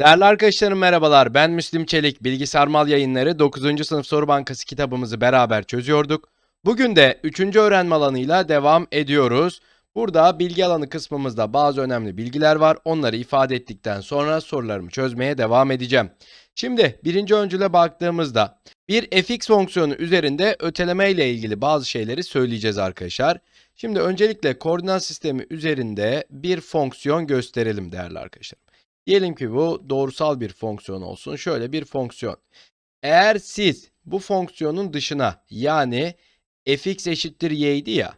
Değerli arkadaşlarım merhabalar. Ben Müslim Çelik. Bilgisayar Mal Yayınları 9. sınıf soru bankası kitabımızı beraber çözüyorduk. Bugün de 3. öğrenme alanıyla devam ediyoruz. Burada bilgi alanı kısmımızda bazı önemli bilgiler var. Onları ifade ettikten sonra sorularımı çözmeye devam edeceğim. Şimdi birinci öncüle baktığımızda bir fx fonksiyonu üzerinde öteleme ile ilgili bazı şeyleri söyleyeceğiz arkadaşlar. Şimdi öncelikle koordinat sistemi üzerinde bir fonksiyon gösterelim değerli arkadaşlar. Diyelim ki bu doğrusal bir fonksiyon olsun. Şöyle bir fonksiyon. Eğer siz bu fonksiyonun dışına yani fx eşittir y idi ya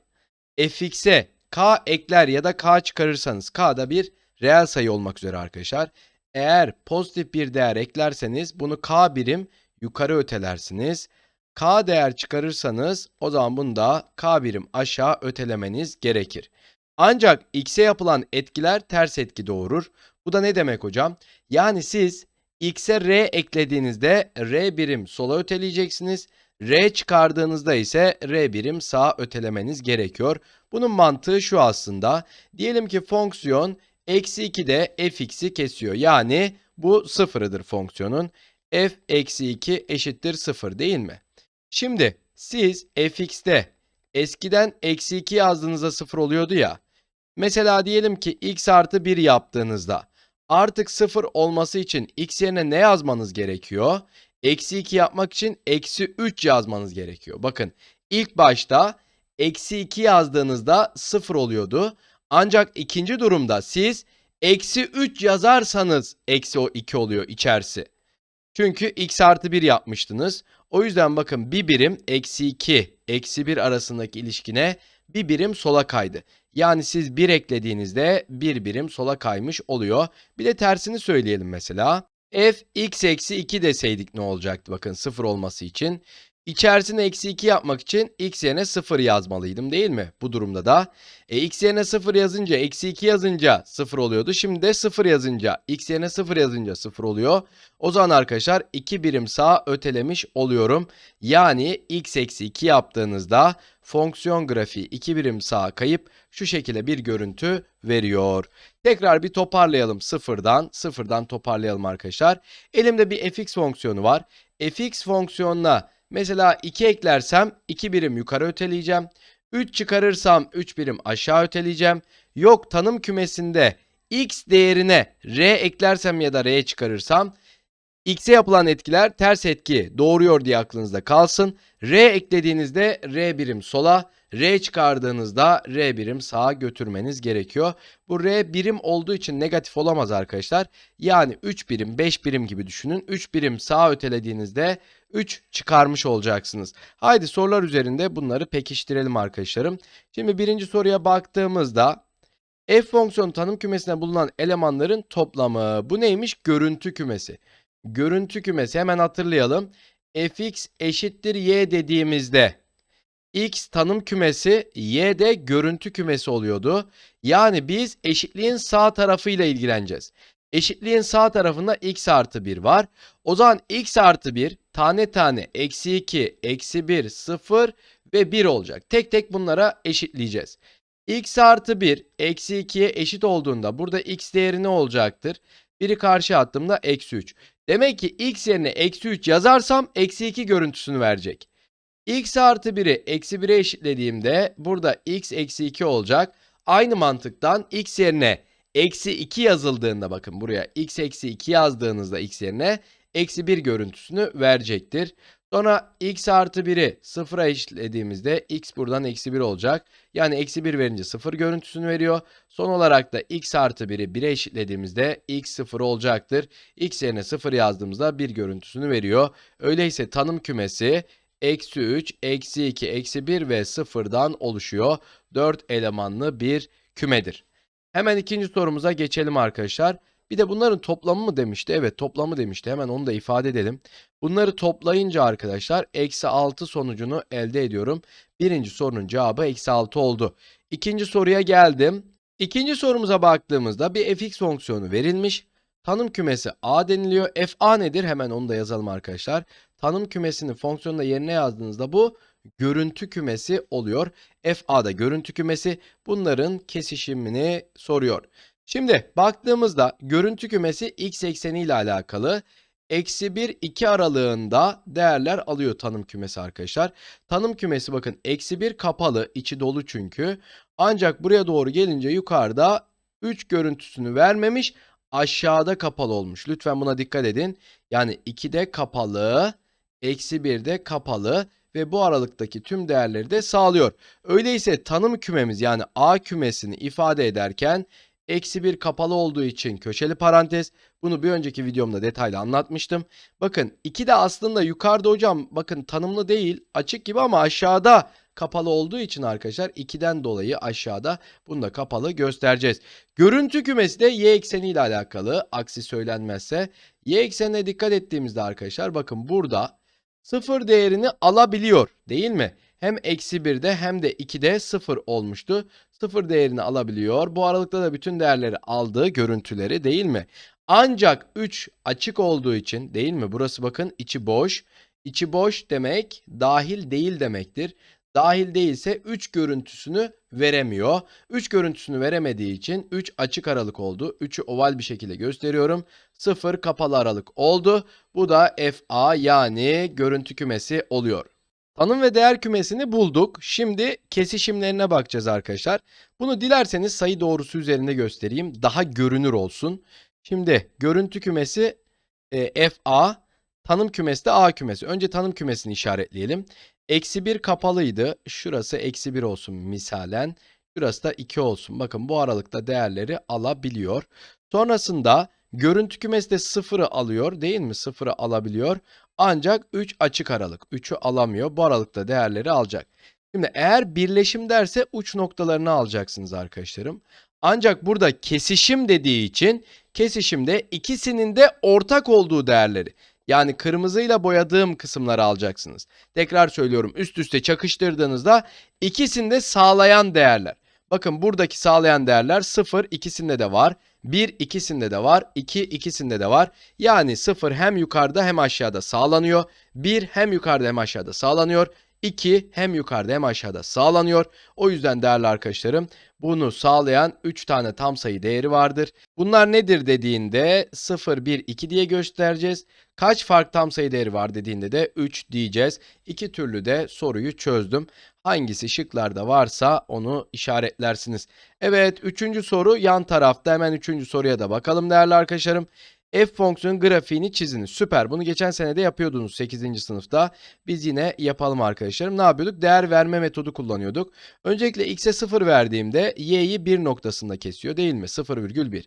fx'e k ekler ya da k çıkarırsanız k da bir reel sayı olmak üzere arkadaşlar. Eğer pozitif bir değer eklerseniz bunu k birim yukarı ötelersiniz. K değer çıkarırsanız o zaman bunu da k birim aşağı ötelemeniz gerekir. Ancak x'e yapılan etkiler ters etki doğurur. Bu da ne demek hocam? Yani siz x'e r eklediğinizde r birim sola öteleyeceksiniz. r çıkardığınızda ise r birim sağa ötelemeniz gerekiyor. Bunun mantığı şu aslında. Diyelim ki fonksiyon eksi 2'de fx'i kesiyor. Yani bu sıfırıdır fonksiyonun. f eksi 2 eşittir 0 değil mi? Şimdi siz fx'te eskiden eksi 2 yazdığınızda 0 oluyordu ya. Mesela diyelim ki x artı 1 yaptığınızda artık 0 olması için x yerine ne yazmanız gerekiyor? Eksi 2 yapmak için eksi 3 yazmanız gerekiyor. Bakın ilk başta eksi 2 yazdığınızda 0 oluyordu. Ancak ikinci durumda siz eksi 3 yazarsanız eksi o 2 oluyor içerisi. Çünkü x artı 1 yapmıştınız. O yüzden bakın bir birim eksi 2 eksi 1 arasındaki ilişkine bir birim sola kaydı. Yani siz 1 eklediğinizde bir birim sola kaymış oluyor. Bir de tersini söyleyelim mesela. f x eksi 2 deseydik ne olacaktı bakın 0 olması için. İçerisine eksi 2 yapmak için x yerine 0 yazmalıydım değil mi? Bu durumda da. E, x yerine 0 yazınca eksi 2 yazınca 0 oluyordu. Şimdi de 0 yazınca x yerine 0 yazınca 0 oluyor. O zaman arkadaşlar 2 birim sağa ötelemiş oluyorum. Yani x eksi 2 yaptığınızda fonksiyon grafiği 2 birim sağa kayıp şu şekilde bir görüntü veriyor. Tekrar bir toparlayalım sıfırdan. Sıfırdan toparlayalım arkadaşlar. Elimde bir fx fonksiyonu var. fx fonksiyonuna mesela 2 eklersem 2 birim yukarı öteleyeceğim. 3 çıkarırsam 3 birim aşağı öteleyeceğim. Yok tanım kümesinde x değerine r eklersem ya da r çıkarırsam x'e yapılan etkiler ters etki doğuruyor diye aklınızda kalsın. R eklediğinizde R birim sola, R çıkardığınızda R birim sağa götürmeniz gerekiyor. Bu R birim olduğu için negatif olamaz arkadaşlar. Yani 3 birim, 5 birim gibi düşünün. 3 birim sağa ötelediğinizde 3 çıkarmış olacaksınız. Haydi sorular üzerinde bunları pekiştirelim arkadaşlarım. Şimdi birinci soruya baktığımızda f fonksiyon tanım kümesine bulunan elemanların toplamı. Bu neymiş? Görüntü kümesi görüntü kümesi hemen hatırlayalım. fx eşittir y dediğimizde x tanım kümesi y de görüntü kümesi oluyordu. Yani biz eşitliğin sağ tarafıyla ilgileneceğiz. Eşitliğin sağ tarafında x artı 1 var. O zaman x artı 1 tane tane eksi 2, eksi 1, 0 ve 1 olacak. Tek tek bunlara eşitleyeceğiz. x artı 1 eksi 2'ye eşit olduğunda burada x değeri ne olacaktır? Biri karşı attığımda eksi 3. Demek ki x yerine eksi 3 yazarsam eksi 2 görüntüsünü verecek. x artı 1'i eksi 1'e eşitlediğimde burada x eksi 2 olacak. Aynı mantıktan x yerine eksi 2 yazıldığında bakın buraya x eksi 2 yazdığınızda x yerine eksi 1 görüntüsünü verecektir. Sonra x artı 1'i 0'a eşitlediğimizde x buradan eksi 1 olacak. Yani eksi 1 verince 0 görüntüsünü veriyor. Son olarak da x artı 1'i 1'e eşitlediğimizde x 0 olacaktır. x yerine 0 yazdığımızda 1 görüntüsünü veriyor. Öyleyse tanım kümesi eksi 3, eksi 2, eksi 1 ve 0'dan oluşuyor. 4 elemanlı bir kümedir. Hemen ikinci sorumuza geçelim arkadaşlar. Bir de bunların toplamı mı demişti? Evet toplamı demişti. Hemen onu da ifade edelim. Bunları toplayınca arkadaşlar eksi 6 sonucunu elde ediyorum. Birinci sorunun cevabı eksi 6 oldu. İkinci soruya geldim. İkinci sorumuza baktığımızda bir fx fonksiyonu verilmiş. Tanım kümesi a deniliyor. fa nedir? Hemen onu da yazalım arkadaşlar. Tanım kümesini fonksiyonda yerine yazdığınızda bu görüntü kümesi oluyor. fa da görüntü kümesi. Bunların kesişimini soruyor. Şimdi baktığımızda görüntü kümesi x ekseni ile alakalı. Eksi 1, 2 aralığında değerler alıyor tanım kümesi arkadaşlar. Tanım kümesi bakın eksi 1 kapalı, içi dolu çünkü. Ancak buraya doğru gelince yukarıda 3 görüntüsünü vermemiş, aşağıda kapalı olmuş. Lütfen buna dikkat edin. Yani 2'de kapalı, eksi 1'de kapalı ve bu aralıktaki tüm değerleri de sağlıyor. Öyleyse tanım kümemiz yani A kümesini ifade ederken eksi 1 kapalı olduğu için köşeli parantez. Bunu bir önceki videomda detaylı anlatmıştım. Bakın 2 de aslında yukarıda hocam bakın tanımlı değil açık gibi ama aşağıda kapalı olduğu için arkadaşlar 2'den dolayı aşağıda bunu da kapalı göstereceğiz. Görüntü kümesi de y ekseni ile alakalı aksi söylenmezse. Y eksenine dikkat ettiğimizde arkadaşlar bakın burada sıfır değerini alabiliyor değil mi? Hem eksi 1'de hem de 2'de sıfır olmuştu. Sıfır değerini alabiliyor. Bu aralıkta da bütün değerleri aldığı görüntüleri değil mi? Ancak 3 açık olduğu için değil mi? Burası bakın içi boş. İçi boş demek dahil değil demektir. Dahil değilse 3 görüntüsünü veremiyor. 3 görüntüsünü veremediği için 3 açık aralık oldu. 3'ü oval bir şekilde gösteriyorum. 0 kapalı aralık oldu. Bu da FA yani görüntü kümesi oluyor. Tanım ve değer kümesini bulduk. Şimdi kesişimlerine bakacağız arkadaşlar. Bunu dilerseniz sayı doğrusu üzerinde göstereyim. Daha görünür olsun. Şimdi görüntü kümesi e, FA, tanım kümesi de A kümesi. Önce tanım kümesini işaretleyelim. Eksi 1 kapalıydı. Şurası eksi 1 olsun misalen. Şurası da 2 olsun. Bakın bu aralıkta değerleri alabiliyor. Sonrasında görüntü kümesi de 0'ı alıyor değil mi? 0'ı alabiliyor. Ancak 3 açık aralık. 3'ü alamıyor. Bu aralıkta değerleri alacak. Şimdi eğer birleşim derse uç noktalarını alacaksınız arkadaşlarım. Ancak burada kesişim dediği için kesişimde ikisinin de ortak olduğu değerleri yani kırmızıyla boyadığım kısımları alacaksınız. Tekrar söylüyorum üst üste çakıştırdığınızda ikisini de sağlayan değerler. Bakın buradaki sağlayan değerler 0 ikisinde de var. 1 ikisinde de var. 2 ikisinde de var. Yani 0 hem yukarıda hem aşağıda sağlanıyor. 1 hem yukarıda hem aşağıda sağlanıyor. 2 hem yukarıda hem aşağıda sağlanıyor. O yüzden değerli arkadaşlarım bunu sağlayan 3 tane tam sayı değeri vardır. Bunlar nedir dediğinde 0, 1, 2 diye göstereceğiz. Kaç farklı tam sayı değeri var dediğinde de 3 diyeceğiz. İki türlü de soruyu çözdüm. Hangisi şıklarda varsa onu işaretlersiniz. Evet üçüncü soru yan tarafta hemen üçüncü soruya da bakalım değerli arkadaşlarım. F fonksiyonun grafiğini çiziniz. Süper. Bunu geçen sene de yapıyordunuz 8. sınıfta. Biz yine yapalım arkadaşlarım. Ne yapıyorduk? Değer verme metodu kullanıyorduk. Öncelikle x'e 0 verdiğimde y'yi 1 noktasında kesiyor değil mi? 0,1.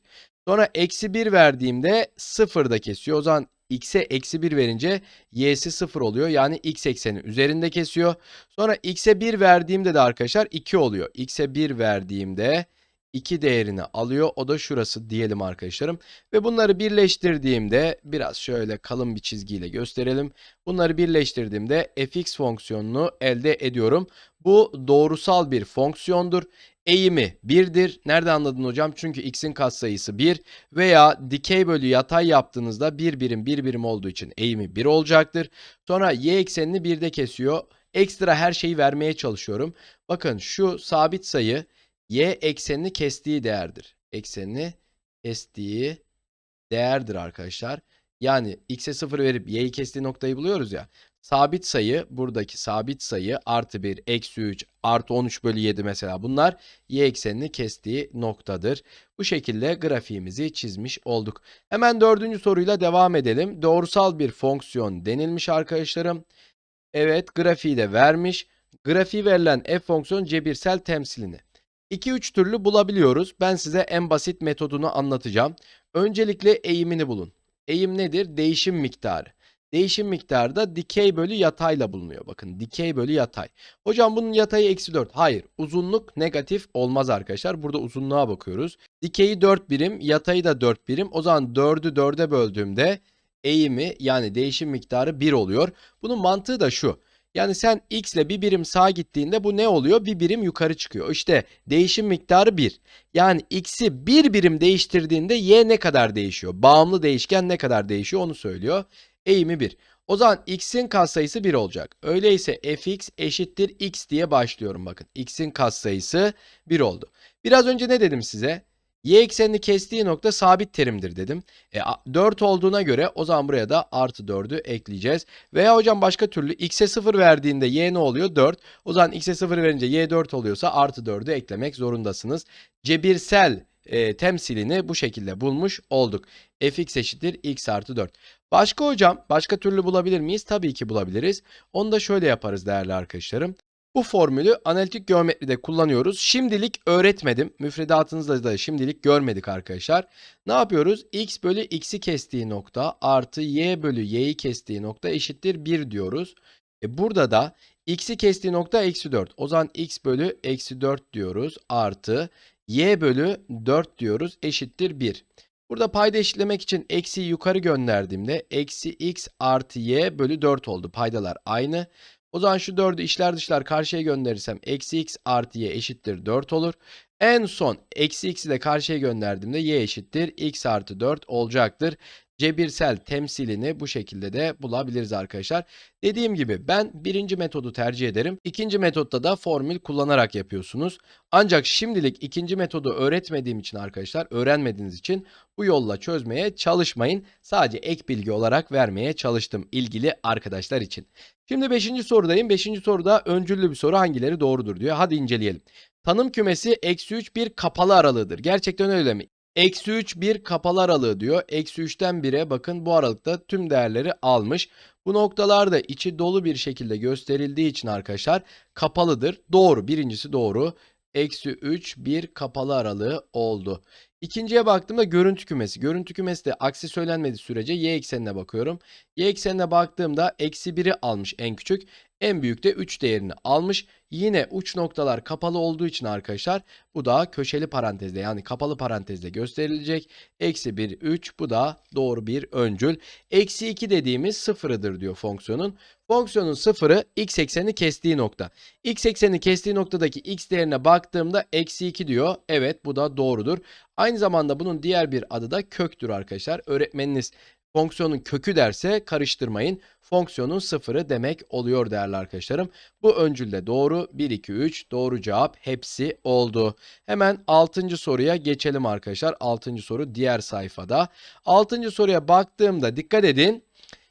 Sonra eksi 1 verdiğimde 0'da kesiyor. O zaman x'e eksi 1 verince y'si 0 oluyor. Yani x ekseni üzerinde kesiyor. Sonra x'e 1 verdiğimde de arkadaşlar 2 oluyor. x'e 1 verdiğimde 2 değerini alıyor. O da şurası diyelim arkadaşlarım. Ve bunları birleştirdiğimde biraz şöyle kalın bir çizgiyle gösterelim. Bunları birleştirdiğimde fx fonksiyonunu elde ediyorum. Bu doğrusal bir fonksiyondur. Eğimi 1'dir. Nerede anladın hocam? Çünkü x'in katsayısı 1 veya dikey bölü yatay yaptığınızda 1 birim 1 birim olduğu için eğimi 1 olacaktır. Sonra y eksenini 1'de kesiyor. Ekstra her şeyi vermeye çalışıyorum. Bakın şu sabit sayı y eksenini kestiği değerdir. Eksenini kestiği değerdir arkadaşlar. Yani x'e 0 verip y'yi kestiği noktayı buluyoruz ya. Sabit sayı buradaki sabit sayı artı 1 eksi 3 artı 13 bölü 7 mesela bunlar y eksenini kestiği noktadır. Bu şekilde grafiğimizi çizmiş olduk. Hemen dördüncü soruyla devam edelim. Doğrusal bir fonksiyon denilmiş arkadaşlarım. Evet grafiği de vermiş. Grafiği verilen f fonksiyon cebirsel temsilini. 2-3 türlü bulabiliyoruz. Ben size en basit metodunu anlatacağım. Öncelikle eğimini bulun. Eğim nedir? Değişim miktarı. Değişim miktarı da dikey bölü yatayla bulunuyor. Bakın dikey bölü yatay. Hocam bunun yatayı eksi 4. Hayır uzunluk negatif olmaz arkadaşlar. Burada uzunluğa bakıyoruz. Dikeyi 4 birim yatayı da 4 birim. O zaman 4'ü 4'e böldüğümde eğimi yani değişim miktarı 1 oluyor. Bunun mantığı da şu. Yani sen x ile bir birim sağa gittiğinde bu ne oluyor? Bir birim yukarı çıkıyor. İşte değişim miktarı 1. Yani x'i bir birim değiştirdiğinde y ne kadar değişiyor? Bağımlı değişken ne kadar değişiyor onu söylüyor. Eğimi 1. O zaman x'in katsayısı 1 olacak. Öyleyse fx eşittir x diye başlıyorum bakın. x'in katsayısı 1 oldu. Biraz önce ne dedim size? Y eksenini kestiği nokta sabit terimdir dedim. E, a- 4 olduğuna göre o zaman buraya da artı 4'ü ekleyeceğiz. Veya hocam başka türlü x'e 0 verdiğinde y ne oluyor? 4. O zaman x'e 0 verince y 4 oluyorsa artı 4'ü eklemek zorundasınız. Cebirsel e, temsilini bu şekilde bulmuş olduk. fx eşittir x artı 4. Başka hocam başka türlü bulabilir miyiz? Tabii ki bulabiliriz. Onu da şöyle yaparız değerli arkadaşlarım. Bu formülü analitik geometride kullanıyoruz. Şimdilik öğretmedim. Müfredatınızda da şimdilik görmedik arkadaşlar. Ne yapıyoruz? x bölü x'i kestiği nokta artı y bölü y'yi kestiği nokta eşittir 1 diyoruz. E burada da x'i kestiği nokta eksi 4. O zaman x bölü eksi 4 diyoruz. Artı y bölü 4 diyoruz eşittir 1. Burada payda eşitlemek için eksiyi yukarı gönderdiğimde eksi x artı y bölü 4 oldu. Paydalar aynı. O zaman şu 4'ü içler dışlar karşıya gönderirsem eksi x artı y eşittir 4 olur. En son eksi x'i de karşıya gönderdiğimde y eşittir x artı 4 olacaktır. Cebirsel temsilini bu şekilde de bulabiliriz arkadaşlar. Dediğim gibi ben birinci metodu tercih ederim. İkinci metotta da formül kullanarak yapıyorsunuz. Ancak şimdilik ikinci metodu öğretmediğim için arkadaşlar, öğrenmediğiniz için bu yolla çözmeye çalışmayın. Sadece ek bilgi olarak vermeye çalıştım ilgili arkadaşlar için. Şimdi 5. sorudayım. 5. soruda öncüllü bir soru hangileri doğrudur diyor. Hadi inceleyelim. Tanım kümesi eksi 3 bir kapalı aralığıdır. Gerçekten öyle mi? Eksi 3 bir kapalı aralığı diyor. Eksi 3'ten 1'e bakın bu aralıkta tüm değerleri almış. Bu noktalarda içi dolu bir şekilde gösterildiği için arkadaşlar kapalıdır. Doğru. Birincisi doğru. Eksi 3 bir kapalı aralığı oldu. İkinciye baktığımda görüntü kümesi. Görüntü kümesi de aksi söylenmediği sürece y eksenine bakıyorum. Y eksenine baktığımda eksi 1'i almış en küçük. En büyük de 3 değerini almış. Yine uç noktalar kapalı olduğu için arkadaşlar bu da köşeli parantezde yani kapalı parantezde gösterilecek. Eksi 1, 3 bu da doğru bir öncül. Eksi 2 dediğimiz sıfırıdır diyor fonksiyonun. Fonksiyonun sıfırı x ekseni kestiği nokta. X ekseni kestiği noktadaki x değerine baktığımda eksi 2 diyor. Evet bu da doğrudur. Aynı zamanda bunun diğer bir adı da köktür arkadaşlar. Öğretmeniniz fonksiyonun kökü derse karıştırmayın. Fonksiyonun sıfırı demek oluyor değerli arkadaşlarım. Bu öncülde doğru. 1, 2, 3 doğru cevap hepsi oldu. Hemen 6. soruya geçelim arkadaşlar. 6. soru diğer sayfada. 6. soruya baktığımda dikkat edin.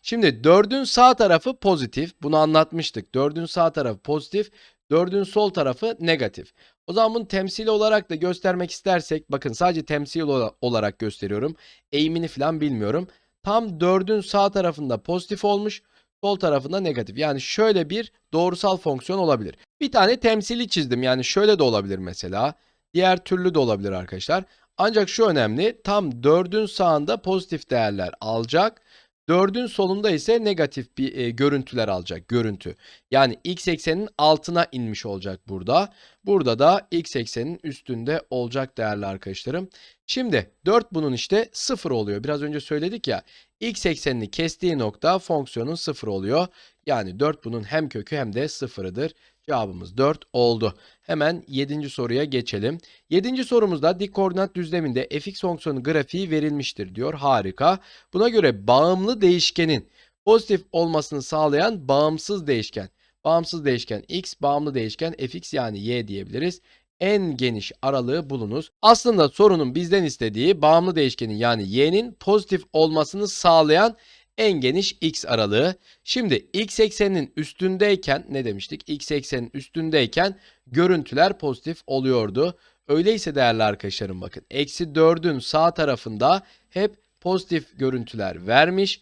Şimdi 4'ün sağ tarafı pozitif. Bunu anlatmıştık. 4'ün sağ tarafı pozitif. 4'ün sol tarafı negatif. O zaman bunu temsili olarak da göstermek istersek bakın sadece temsil ola- olarak gösteriyorum. Eğimini falan bilmiyorum. Tam 4'ün sağ tarafında pozitif olmuş. Sol tarafında negatif. Yani şöyle bir doğrusal fonksiyon olabilir. Bir tane temsili çizdim. Yani şöyle de olabilir mesela. Diğer türlü de olabilir arkadaşlar. Ancak şu önemli. Tam 4'ün sağında pozitif değerler alacak. 4'ün solunda ise negatif bir e, görüntüler alacak. Görüntü. Yani x eksenin altına inmiş olacak burada. Burada da x eksenin üstünde olacak değerli arkadaşlarım. Şimdi 4 bunun işte 0 oluyor. Biraz önce söyledik ya. X eksenini kestiği nokta fonksiyonun 0 oluyor. Yani 4 bunun hem kökü hem de sıfırıdır. Cevabımız 4 oldu. Hemen 7. soruya geçelim. 7. sorumuzda dik koordinat düzleminde fx fonksiyonu grafiği verilmiştir diyor. Harika. Buna göre bağımlı değişkenin pozitif olmasını sağlayan bağımsız değişken. Bağımsız değişken x, bağımlı değişken fx yani y diyebiliriz en geniş aralığı bulunuz. Aslında sorunun bizden istediği bağımlı değişkenin yani y'nin pozitif olmasını sağlayan en geniş x aralığı. Şimdi x ekseninin üstündeyken ne demiştik? x eksenin üstündeyken görüntüler pozitif oluyordu. Öyleyse değerli arkadaşlarım bakın. Eksi 4'ün sağ tarafında hep pozitif görüntüler vermiş.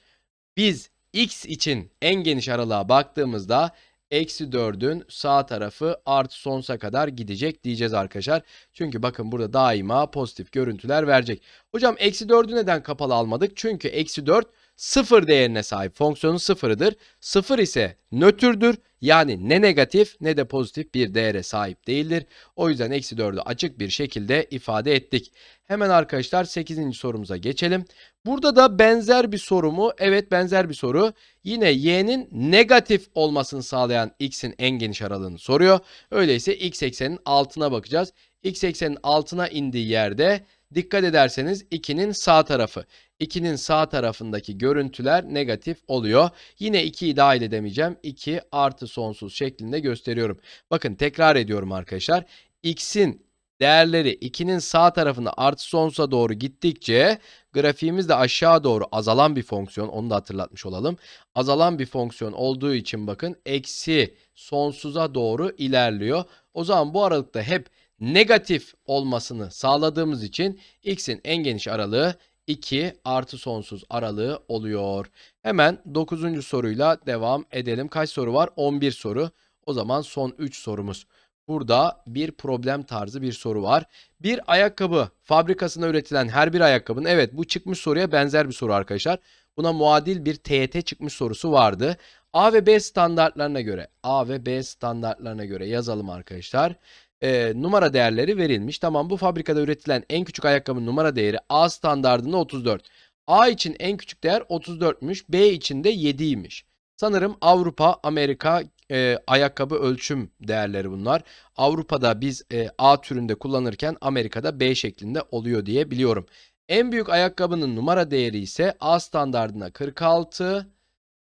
Biz x için en geniş aralığa baktığımızda eksi 4'ün sağ tarafı artı sonsuza kadar gidecek diyeceğiz arkadaşlar. Çünkü bakın burada daima pozitif görüntüler verecek. Hocam eksi 4'ü neden kapalı almadık? Çünkü eksi 4 sıfır değerine sahip fonksiyonun sıfırıdır. Sıfır ise nötrdür. Yani ne negatif ne de pozitif bir değere sahip değildir. O yüzden eksi 4'ü açık bir şekilde ifade ettik. Hemen arkadaşlar 8. sorumuza geçelim. Burada da benzer bir soru mu? Evet benzer bir soru. Yine y'nin negatif olmasını sağlayan x'in en geniş aralığını soruyor. Öyleyse x eksenin altına bakacağız. x eksenin altına indiği yerde dikkat ederseniz 2'nin sağ tarafı. 2'nin sağ tarafındaki görüntüler negatif oluyor. Yine 2'yi dahil edemeyeceğim. 2 artı sonsuz şeklinde gösteriyorum. Bakın tekrar ediyorum arkadaşlar. x'in değerleri 2'nin sağ tarafına artı sonsuza doğru gittikçe grafiğimiz de aşağı doğru azalan bir fonksiyon. Onu da hatırlatmış olalım. Azalan bir fonksiyon olduğu için bakın eksi sonsuza doğru ilerliyor. O zaman bu aralıkta hep negatif olmasını sağladığımız için x'in en geniş aralığı 2 artı sonsuz aralığı oluyor. Hemen 9. soruyla devam edelim. Kaç soru var? 11 soru. O zaman son 3 sorumuz. Burada bir problem tarzı bir soru var. Bir ayakkabı fabrikasında üretilen her bir ayakkabının evet bu çıkmış soruya benzer bir soru arkadaşlar. Buna muadil bir TYT çıkmış sorusu vardı. A ve B standartlarına göre A ve B standartlarına göre yazalım arkadaşlar. Ee, numara değerleri verilmiş. Tamam bu fabrikada üretilen en küçük ayakkabının numara değeri A standartında 34. A için en küçük değer 34'müş. B için de 7'ymiş. Sanırım Avrupa, Amerika e, ayakkabı ölçüm değerleri bunlar. Avrupa'da biz e, A türünde kullanırken Amerika'da B şeklinde oluyor diye biliyorum. En büyük ayakkabının numara değeri ise A standardında 46,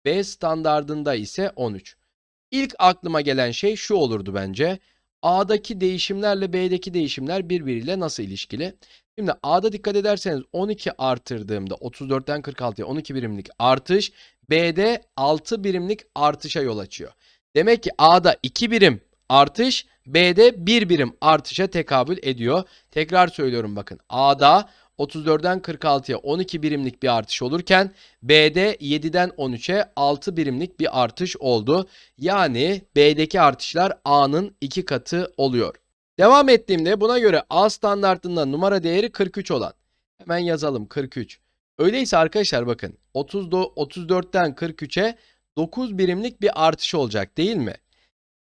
B standardında ise 13. İlk aklıma gelen şey şu olurdu bence. A'daki değişimlerle B'deki değişimler birbiriyle nasıl ilişkili? Şimdi A'da dikkat ederseniz 12 artırdığımda 34'ten 46'ya 12 birimlik artış B'de 6 birimlik artışa yol açıyor. Demek ki A'da 2 birim artış B'de 1 birim artışa tekabül ediyor. Tekrar söylüyorum bakın. A'da 34'den 46'ya 12 birimlik bir artış olurken B'de 7'den 13'e 6 birimlik bir artış oldu. Yani B'deki artışlar A'nın 2 katı oluyor. Devam ettiğimde buna göre A standartında numara değeri 43 olan. Hemen yazalım 43. Öyleyse arkadaşlar bakın 30 34'ten 43'e 9 birimlik bir artış olacak değil mi?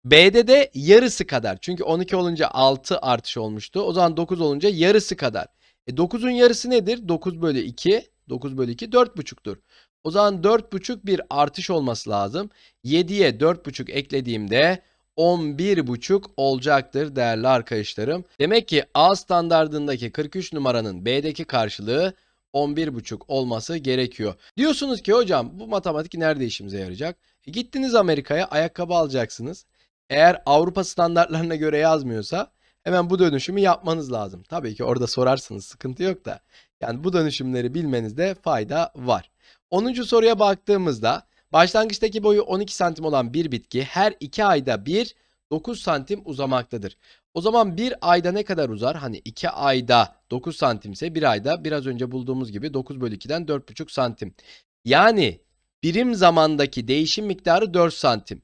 B'de de yarısı kadar. Çünkü 12 olunca 6 artış olmuştu. O zaman 9 olunca yarısı kadar. E 9'un yarısı nedir? 9 bölü 2. 9 bölü 2 4,5'tur. O zaman 4,5 bir artış olması lazım. 7'ye 4,5 eklediğimde 11,5 olacaktır değerli arkadaşlarım. Demek ki A standardındaki 43 numaranın B'deki karşılığı 11,5 olması gerekiyor. Diyorsunuz ki hocam bu matematik nerede işimize yarayacak? E gittiniz Amerika'ya ayakkabı alacaksınız. Eğer Avrupa standartlarına göre yazmıyorsa hemen bu dönüşümü yapmanız lazım. Tabii ki orada sorarsınız sıkıntı yok da. Yani bu dönüşümleri bilmenizde fayda var. 10. soruya baktığımızda başlangıçtaki boyu 12 santim olan bir bitki her 2 ayda bir 9 santim uzamaktadır. O zaman bir ayda ne kadar uzar? Hani 2 ayda 9 santimse bir ayda biraz önce bulduğumuz gibi 9 bölü 2'den 4,5 santim. Yani birim zamandaki değişim miktarı 4 santim.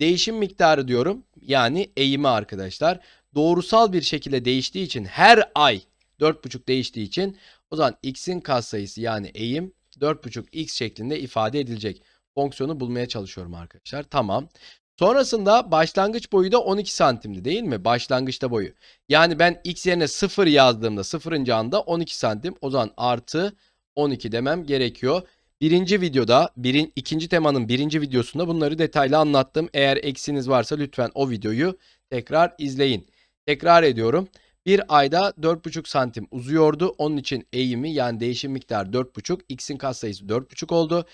Değişim miktarı diyorum yani eğimi arkadaşlar. Doğrusal bir şekilde değiştiği için her ay 4,5 değiştiği için o zaman x'in katsayısı yani eğim 4,5 x şeklinde ifade edilecek. Fonksiyonu bulmaya çalışıyorum arkadaşlar. Tamam. Sonrasında başlangıç boyu da 12 santimdi değil mi? Başlangıçta boyu. Yani ben x yerine 0 yazdığımda 0. anda 12 santim. O zaman artı 12 demem gerekiyor. Birinci videoda, birin, ikinci temanın birinci videosunda bunları detaylı anlattım. Eğer eksiniz varsa lütfen o videoyu tekrar izleyin. Tekrar ediyorum. Bir ayda 4,5 santim uzuyordu. Onun için eğimi yani değişim miktarı 4,5. X'in katsayısı 4,5 oldu.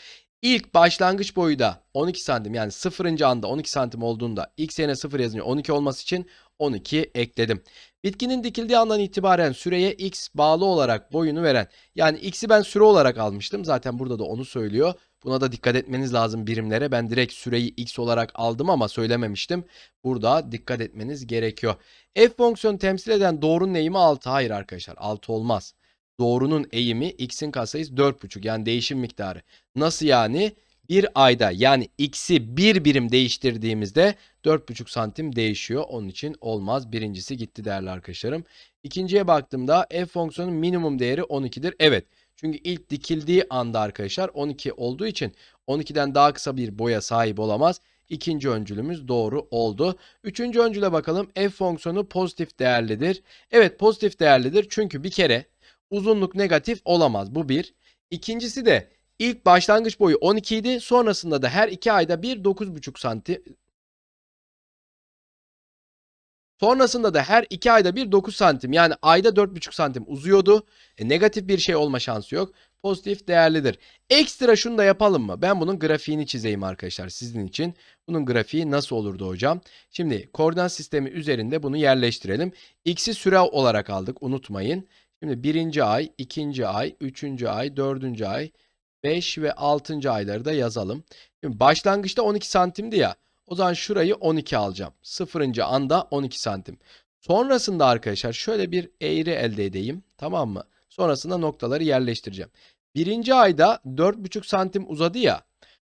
İlk başlangıç boyu da 12 santim yani 0. anda 12 santim olduğunda x yerine 0 yazınca 12 olması için 12 ekledim. Bitkinin dikildiği andan itibaren süreye x bağlı olarak boyunu veren yani x'i ben süre olarak almıştım. Zaten burada da onu söylüyor. Buna da dikkat etmeniz lazım birimlere. Ben direkt süreyi x olarak aldım ama söylememiştim. Burada dikkat etmeniz gerekiyor. F fonksiyonu temsil eden doğrunun eğimi 6. Hayır arkadaşlar 6 olmaz. Doğrunun eğimi x'in katsayısı 4,5 yani değişim miktarı. Nasıl yani? Bir ayda yani x'i bir birim değiştirdiğimizde 4,5 santim değişiyor. Onun için olmaz. Birincisi gitti değerli arkadaşlarım. İkinciye baktığımda f fonksiyonun minimum değeri 12'dir. Evet. Çünkü ilk dikildiği anda arkadaşlar 12 olduğu için 12'den daha kısa bir boya sahip olamaz. İkinci öncülümüz doğru oldu. Üçüncü öncüle bakalım. F fonksiyonu pozitif değerlidir. Evet pozitif değerlidir. Çünkü bir kere uzunluk negatif olamaz. Bu bir. İkincisi de ilk başlangıç boyu 12 idi. Sonrasında da her 2 ayda bir 9,5 santim. Sonrasında da her 2 ayda bir 9 santim yani ayda 4,5 santim uzuyordu. E, negatif bir şey olma şansı yok. pozitif değerlidir. Ekstra şunu da yapalım mı? Ben bunun grafiğini çizeyim arkadaşlar sizin için. Bunun grafiği nasıl olurdu hocam? Şimdi koordinat sistemi üzerinde bunu yerleştirelim. X'i süre olarak aldık unutmayın. Şimdi birinci ay, ikinci ay, üçüncü ay, dördüncü ay, 5 ve 6. ayları da yazalım. Şimdi başlangıçta 12 santimdi ya. O zaman şurayı 12 alacağım. Sıfırıncı anda 12 santim. Sonrasında arkadaşlar şöyle bir eğri elde edeyim. Tamam mı? Sonrasında noktaları yerleştireceğim. Birinci ayda 4,5 santim uzadı ya.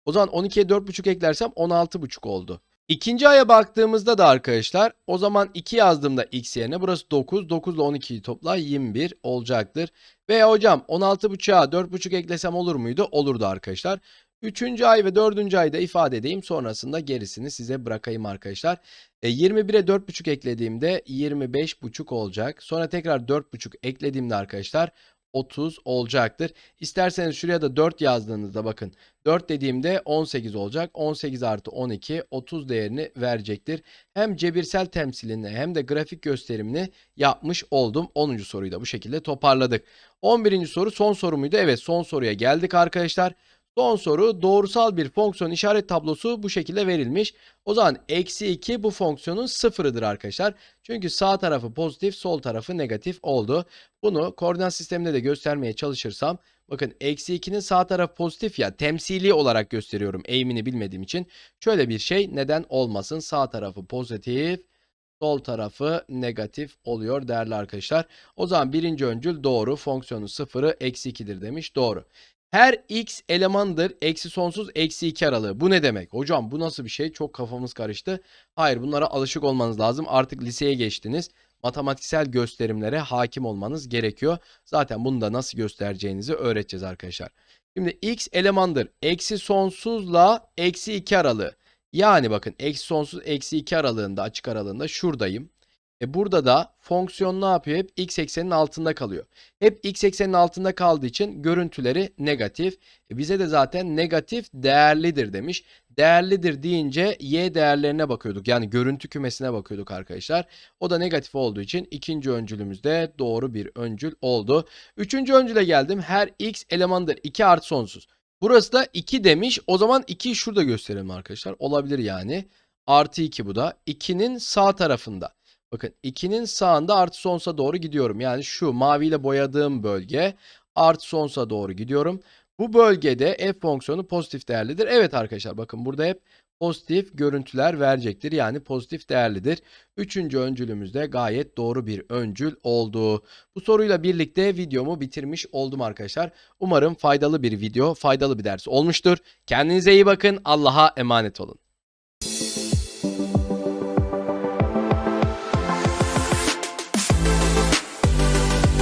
O zaman 12'ye 4,5 eklersem 16,5 oldu. İkinci aya baktığımızda da arkadaşlar o zaman 2 yazdığımda x yerine burası 9. 9 ile 12'yi topla 21 olacaktır. Veya hocam 16,5'a 4,5 eklesem olur muydu? Olurdu arkadaşlar. Üçüncü ay ve dördüncü ayda ifade edeyim. Sonrasında gerisini size bırakayım arkadaşlar. E, 21'e 4,5 eklediğimde 25,5 olacak. Sonra tekrar 4,5 eklediğimde arkadaşlar 30 olacaktır. İsterseniz şuraya da 4 yazdığınızda bakın 4 dediğimde 18 olacak. 18 artı 12 30 değerini verecektir. Hem cebirsel temsilini hem de grafik gösterimini yapmış oldum. 10. soruyu da bu şekilde toparladık. 11. soru son soru muydu? Evet son soruya geldik arkadaşlar. Son soru doğrusal bir fonksiyon işaret tablosu bu şekilde verilmiş. O zaman eksi 2 bu fonksiyonun sıfırıdır arkadaşlar. Çünkü sağ tarafı pozitif sol tarafı negatif oldu. Bunu koordinat sisteminde de göstermeye çalışırsam bakın eksi 2'nin sağ tarafı pozitif ya temsili olarak gösteriyorum eğimini bilmediğim için. Şöyle bir şey neden olmasın sağ tarafı pozitif sol tarafı negatif oluyor değerli arkadaşlar. O zaman birinci öncül doğru fonksiyonun sıfırı eksi 2'dir demiş doğru. Her x elemandır eksi sonsuz eksi 2 aralığı. Bu ne demek? Hocam bu nasıl bir şey? Çok kafamız karıştı. Hayır bunlara alışık olmanız lazım. Artık liseye geçtiniz. Matematiksel gösterimlere hakim olmanız gerekiyor. Zaten bunu da nasıl göstereceğinizi öğreteceğiz arkadaşlar. Şimdi x elemandır. Eksi sonsuzla eksi 2 aralığı. Yani bakın eksi sonsuz eksi 2 aralığında açık aralığında şuradayım. E burada da fonksiyon ne yapıyor? Hep x eksenin altında kalıyor. Hep x eksenin altında kaldığı için görüntüleri negatif. E bize de zaten negatif değerlidir demiş. Değerlidir deyince y değerlerine bakıyorduk. Yani görüntü kümesine bakıyorduk arkadaşlar. O da negatif olduğu için ikinci öncülümüz de doğru bir öncül oldu. Üçüncü öncüle geldim. Her x elemandır. 2 artı sonsuz. Burası da 2 demiş. O zaman 2'yi şurada gösterelim arkadaşlar. Olabilir yani. Artı 2 bu da. 2'nin sağ tarafında. Bakın 2'nin sağında artı sonsuza doğru gidiyorum. Yani şu maviyle boyadığım bölge artı sonsuza doğru gidiyorum. Bu bölgede f fonksiyonu pozitif değerlidir. Evet arkadaşlar bakın burada hep pozitif görüntüler verecektir. Yani pozitif değerlidir. Üçüncü öncülümüz de gayet doğru bir öncül oldu. Bu soruyla birlikte videomu bitirmiş oldum arkadaşlar. Umarım faydalı bir video, faydalı bir ders olmuştur. Kendinize iyi bakın. Allah'a emanet olun.